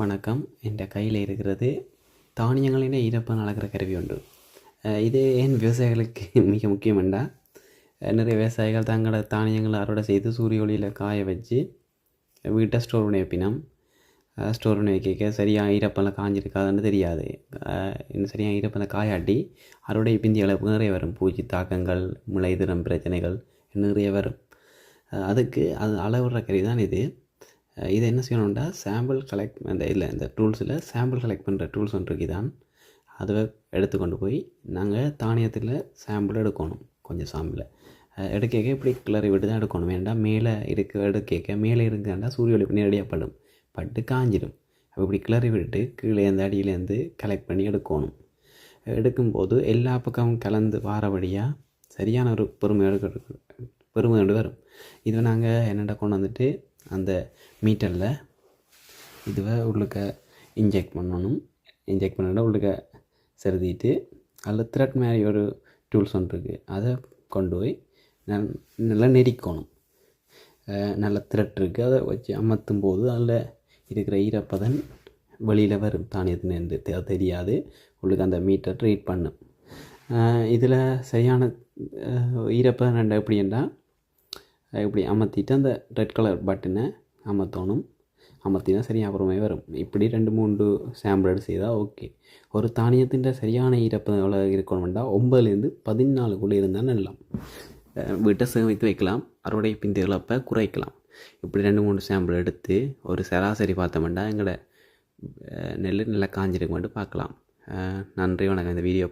வணக்கம். என் கையில் இருக்கிறது தானியங்களின் ஈரப்பதம் அளக்கிற கருவி உண்டு. இது ஏன் விவசாயிகளுக்கு மிக முக்கியம் அஹ் நிறைய விவசாயிகள் தங்களோட தானியங்களை அறுவடை செய்து சூரிய ஒளியில் காய வச்சு வீட்டை ஸ்டோர் பண்ணி வைப்பினம். ஸ்டோர் பண்ணி வைக்க சரியாக ஈரப்பெல்லாம் காஞ்சிருக்காதுன்னு தெரியாது. இன்னும் சரியாக ஈரப்பதம் காயாட்டி அறுவடை பிந்தி அளவுக்கு நிறைய வரும். பூச்சி தாக்கங்கள் முளைதிறம் பிரச்சனைகள் நிறைய வரும். அதுக்கு அது அளவுற கறி தான் இது. இது என்ன செய்யணும்டா? சாம்பிள் கலெக்ட் அந்த இல்லை இந்த டூல்ஸில் சாம்பிள் கலெக்ட் பண்ணுற டூல்ஸ் ஒன்று இருக்குது தான் அதை எடுத்துக்கொண்டு போய் நாங்கள் தானியத்தில் சாம்பிள் எடுக்கணும் கொஞ்சம் சாம்பிளை எடுக்க இப்படி கிளறி விட்டு தான் எடுக்கணும். வேண்டாம் மேலே இருக்க எடுக்க மேலே இருக்காண்டா சூரிய ஒளி நேரடியாக படும் பட்டு காஞ்சிடும். அப்போ இப்படி கிளறி விட்டு கீழேருந்து அடியிலேருந்து கலெக்ட் பண்ணி எடுக்கணும். எடுக்கும்போது எல்லா பக்கமும் கலந்து வாரபடியாக சரியான ஒரு பெருமை எடுக்க பெருமை கொண்டு வரும். இதை நாங்கள் என்னென்ன கொண்டு வந்துட்டு அந்த மீட்டரில் இதுவை உள்ளுக்க இன்ஜெக்ட் பண்ணணும். இன்ஜெக்ட் பண்ணிட்டு உள்ளுக்க செலுத்திட்டு அதில் த்ரெட் மாதிரி ஒரு டூல்ஸ் ஒன்று இருக்குது அதை கொண்டு போய் நல் நல்லா நெரிக்கணும். நல்ல த்ரெட் இருக்குது அதை வச்சு அமர்த்தும் போது அதில் இருக்கிற ஈரப்பதன் வெளியில் வரும். தானியத்திலேருந்து தெ- தெரியாது. உங்களுக்கு அந்த மீட்டர் ரீட் பண்ணும். இதில் சரியான ஈரப்பதன் ஈரப்பதம் ரெண்டு எப்படின்னா இப்படி அமர்த்திட்டு அந்த ரெட் கலர் பட்டனை அமர்த்தணும். அமர்த்தினா சரியாக அப்புறமே வரும். இப்படி ரெண்டு மூன்று சாம்பிள் எடுத்து செய்தால் ஓகே ஒரு தானியத்தின் சரியான ஈரப்பதம் எவ்வளோ இருக்கணும்டா ஒம்பதுலேருந்து பதினாலுக்குள்ளே இருந்தால் நல்லா வீட்டை சேமித்து வைக்கலாம். அறுவடை பிந்தைய இழப்பை குறைக்கலாம். இப்படி ரெண்டு மூணு சாம்பிள் எடுத்து ஒரு சராசரி பார்த்தோம்னா எங்களோட நெல் நல்லா காஞ்சிருக்க மட்டும் பார்க்கலாம். நன்றி வணக்கம். இந்த வீடியோ